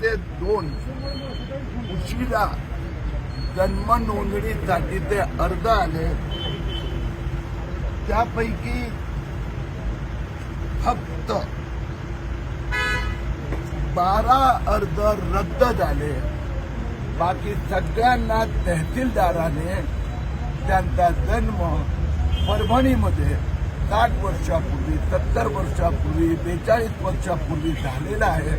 ते दोन उशिरा जन्म नोंदणीसाठी ते अर्ज आले. त्यापैकी फक्त बारा अर्ज रद्द झाले. बाकी सगळ्यांना तहसीलदाराने त्यांचा जन्म परभणीमध्ये साठ वर्षापूर्वी सत्तर वर्षापूर्वी बेचाळीस वर्षापूर्वी झालेला आहे.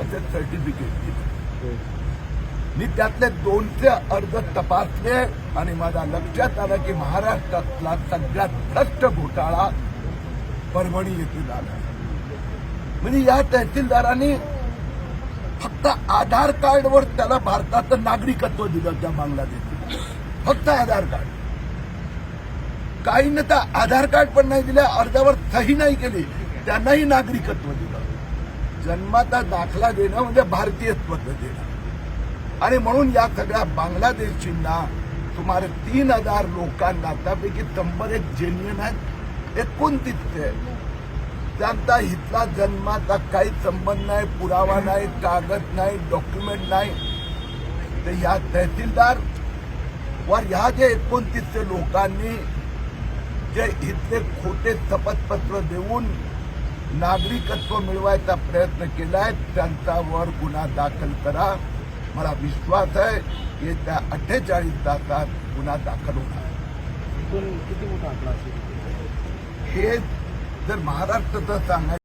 असे सर्टिफिकेट दिले मी त्यातले दोनशे अर्ज तपासले आणि माझ्या लक्षात आलं की महाराष्ट्रातला सगळ्यात भ्रष्ट घोटाळा परभणी येथील आला म्हणजे या तहसीलदारांनी फक्त आधार कार्डवर त्याला भारताचं नागरिकत्व दिलं त्या बांगलादेशी फक्त आधार कार्ड. काही न तर आधार कार्ड पण नाही दिले अर्जावर सही नाही केली त्यांनाही नागरिकत्व दिलं. जन्माचा दाखला देणं म्हणजे भारतीय देणं आणि म्हणून या सगळ्या बांगलादेशींना सुमारे तीन हजार लोकांना त्यापैकी शंभर एक जेन्युन आहेत एकोणतीस ते त्यांचा इथला जन्माचा काही संबंध नाही पुरावा नाही कागद नाही डॉक्युमेंट नाही. तर ह्या तहसीलदार वर ह्या जे एकोणतीसशे लोकांनी जे इथले खोटे शपथपत्र देऊन नागरिकत्व मिळवायचा प्रयत्न केलाय त्यांच्यावर गुन्हा दाखल करा. मला विश्वास आहे की त्या अठ्ठेचाळीस तासात गुन्हा दाखल होणार. किती मोठा हे जर महाराष्ट्राचं सांगायचं